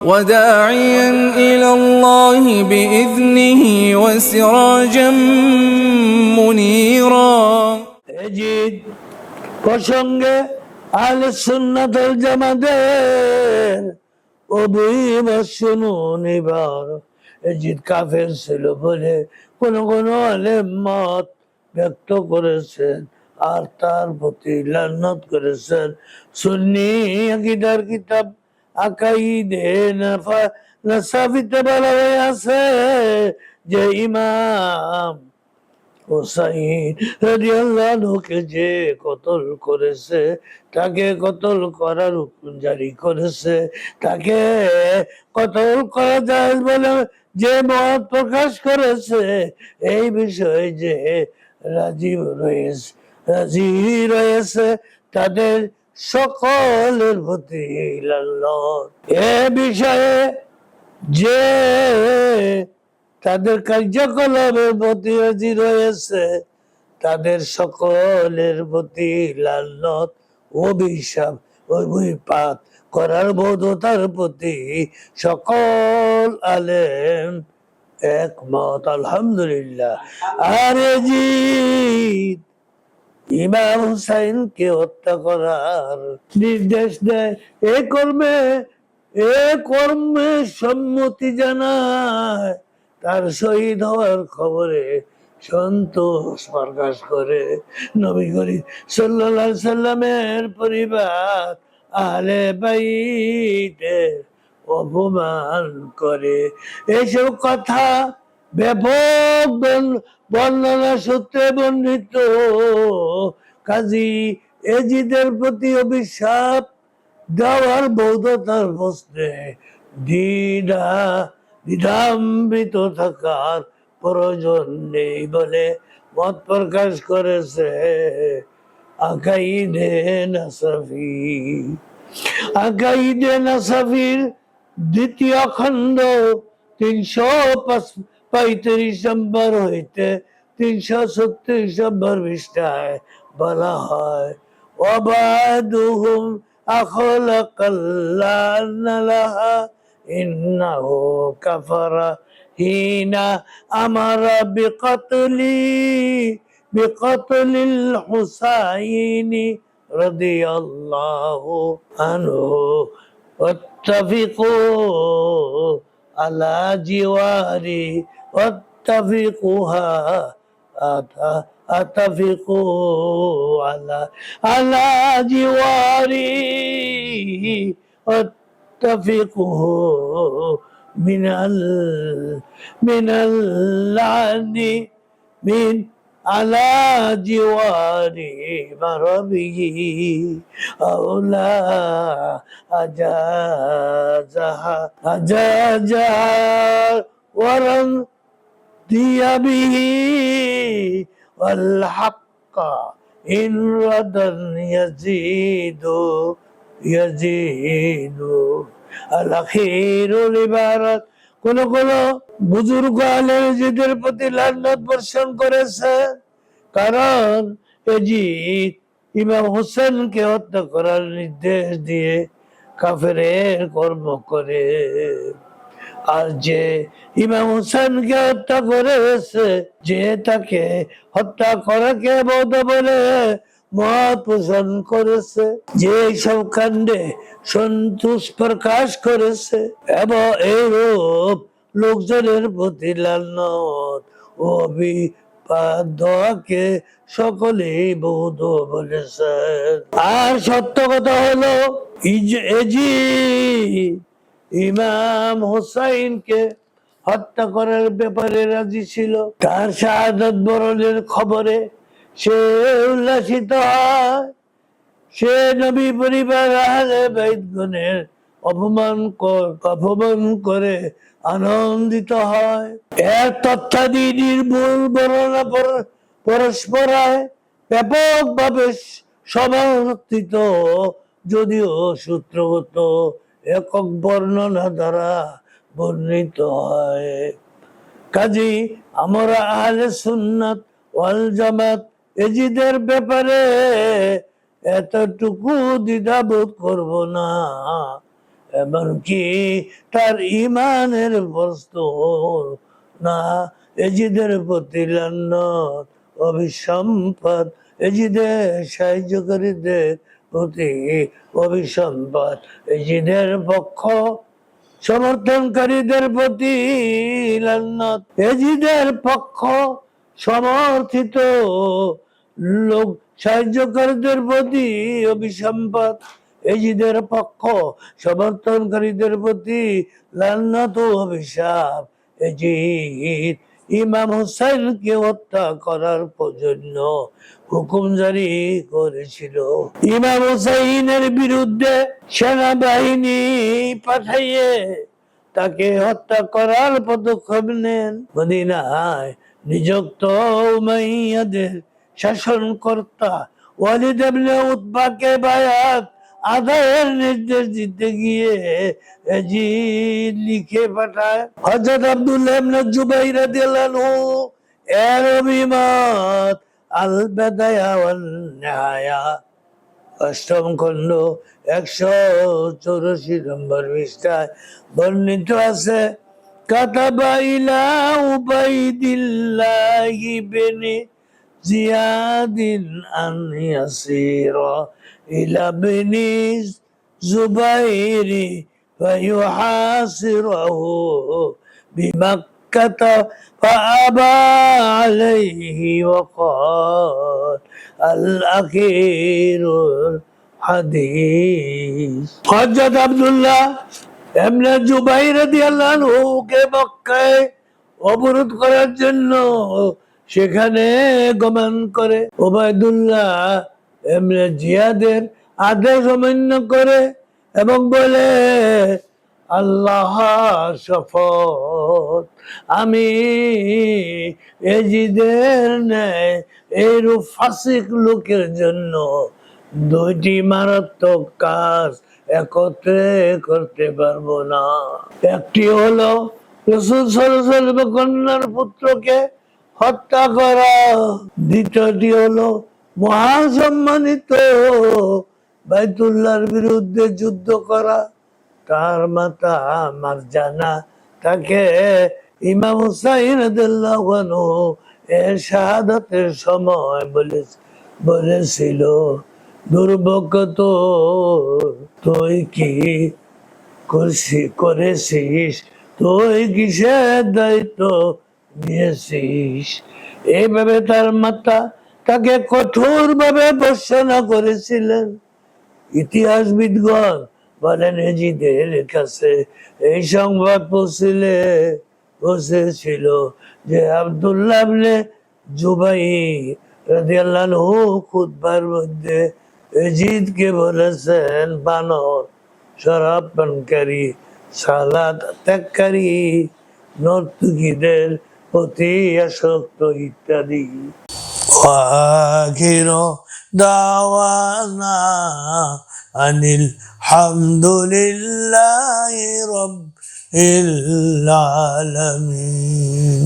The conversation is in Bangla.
وداعيا إلى الله بإذنه وسراجا منيرا এজিদ প্রসঙ্গে আল সুন্নাতুল জামাতের অভিমত শুনুন এবার এজিদ কাফের ছিল বলে কোন কোন আলেম মত ব্যক্ত করেছেন আর তার প্রতি লান্নত করেছেন সুন্নি আকিদার কিতাব আছে যে ইমাম যে কতল করেছে, তাকে কতল করার হুকুম জারি করেছে, তাকে কতল করা যায় বলে যে মত প্রকাশ করেছে, এই বিষয়ে যে রাজি রয়েছে রাজি রয়েছে, তাদের সকলের প্রতি লাল্লত এ বিষয়ে যে তাদের কার্যকলাপের প্রতি রয়েছে, তাদের সকলের প্রতি লালত অভিশাপ, অভিপাত করার বোধতার প্রতি সকল আলেম একমত, আলহামদুলিল্লাহ। আর এজিদ ইমাম হুসাইনকে হত্যা করার নির্দেশ দেয়। এ কর্মে এ কর্মে সম্মতি জানায়। তার শহীদ হওয়ার খবরে সন্তোষ প্রকাশ করে। নবী করিম সাল্লাল্লাহু সাল্লামের পরিবার আলে বাইতে অপমান করে। এসব কথা ব্যাপক বর্ণ- বর্ণনা সূত্রে বর্ণিত। কাজী এজিদের প্রতি অভিশাপ দেওয়ার বৌদ্ধতার প্রশ্নে দ্বিধা, দ্বিধান্বিত থাকার প্রয়োজন নেই বলে মত প্রকাশ করেছে আকাইদে নাসাফি। আকাইদে নাসাফির দ্বিতীয় খণ্ড তিনশো পাঁচ- পঁয়ত্রিশ নম্বর হইতে তিনশো ছত্রিশ নম্বর বিষ্ঠায় বলা হয়, ওবাদুহুম আখলাকাল্লানালাহা ইন্নাহু কাফারা হিনা আমারা বিকতলি, বিকতলিল হুসাইনি রাদিয়াল্লাহু আনহু। ওয়াত্তাফিকু আলা জিওয়ারি واتفقوها أتا أتفقوا على على جواري واتفقوا من ال من اللعن من على جواري مربي أو لا أجازها أجازها ورم دي به والحق إن ردا يزيد يزيد الأخير العبارات কোন কোন বুজুর্গ আলের প্রতি লান্নত বর্ষণ করেছে কারণ এজিদ ইমাম হোসেনকে হত্যা করার নির্দেশ দিয়ে কাফেরের কর্ম করে আর যে ইমাম হোসেনকে হত্যা করেছে, যে তাকে হত্যা করাকে বৌদ্ধ বলে পোষণ করেছে। যে সব কাণ্ডে সন্তোষ প্রকাশ করেছে, এবং এইরূপ লোকজনের প্রতি লালনত ও দোয়াকে সকলেই বৌদ্ধ বলেছেন। আর সত্য কথা হলো এজি ইমাম হোসাইনকে হত্যা করার ব্যাপারে রাজি ছিল। তার বরণের খবরে সে উল্লাসিত হয়। সে নবী পরিবার অপমান অপমান করে আনন্দিত হয়। এর তথ্যাদি নির্মূল বর্ণনা পর- পরস্পরায় ব্যাপকভাবে সমর্থিত যদিও সূত্রগত একক বর্ণনা দ্বারা বর্ণিত হয়। কাজী, আমরা আহলে সুন্নাত ওয়াল জামাত এজিদের ব্যাপারে এতটুকু দ্বিধাবোধ করব না, এমনকি তার ইমানের বস্তু না, এজিদের প্রতি লান্নত অভিসম্পদ এজিদের সাহায্যকারীদের প্রতি অভিসম্পদ এজিদের পক্ষ, সমর্থনকারীদের প্রতি এজিদের পক্ষ, সমর্থিত লোক, সাহায্যকারীদের প্রতি অভিসম্পদ। এজিদের পক্ষ, সমর্থনকারীদের প্রতি লান্নত অভিশাপ। এজিদ ইমাম হুসাইনকে হত্যা করার জন্য হুকুম জারি করেছিল। ইমাম হুসাইনের বিরুদ্ধে সেনাবাহিনী পাঠাইয়ে তাকে হত্যা করার পদক্ষেপ নেন। মদিনায় নিযুক্ত উমাইয়াদের শাসনকর্তা ওয়ালিদ ইবনে উতবাকে বায়াত আদায়ের নির্দেশ দিতে গিয়ে এজিদ লিখে পাঠায়। হযরত আব্দুল্লাহ ইবনে জুবাইর রাদিয়াল্লাহু এর অভিমত, আল বেদায়া অষ্টম খণ্ড, একশো চৌরাশি নম্বর পৃষ্ঠায় বর্ণিত আছে, কাতাবা ইলা উবাইদিল্লাহি বিনি জিয়াদিন আন ইয়াসিরা ইলা বিনি জুবাইরি فيحاصره بمكة فأبى عليه وقال الأخير الحديث হযরত আব্দুল্লাহ এমনে জুবাইর রাদিয়াল্লাহু কে মক্কায় অবরোধ করার জন্য সেখানে গমন করে ওবায়দুল্লাহ জিয়াদের আদেশ অমান্য করে এবং বলে, আল্লাহ শপথ, আমি এজিদের ন্যায় এইরূপ ফাসিক লোকের জন্য দুইটি মারাত্মক কাজ একত্রে করতে পারব না। একটি হলো, রসুল সরসল কন্যার পুত্রকে হত্যা করা। দ্বিতীয়টি হলো মহাসম্মানিত বাইতুল্লাহর বিরুদ্ধে যুদ্ধ করা। তার মাতা মারজানা, তাকে ইমাম হুসাইন এর শাহাদাতের সময় বলে বলেছিল, দুর্ভোগ তো তুই কি করছি করেছিস? তুই কিসের দায়িত্ব? নিয়েছিস? এইভাবে তার মাতা তাকে কঠোর ভাবে বর্ষনা করেছিলেন। ইতিহাসবিদগণ বলেন, এজিদের কাছে এই সংবাদ পৌঁছিলে, পৌঁছেছিল যে আব্দুল্লাহ জুবাই রাদিয়াল্লাহু খুতবার মধ্যে এজিদকে বলেছেন, বানর শরাব পানকারী সালাদ ত্যাগকারী, নর্তকীদের প্রতি আসক্ত ইত্যাদি وآخر دعوانا أن الحمد لله رب العالمين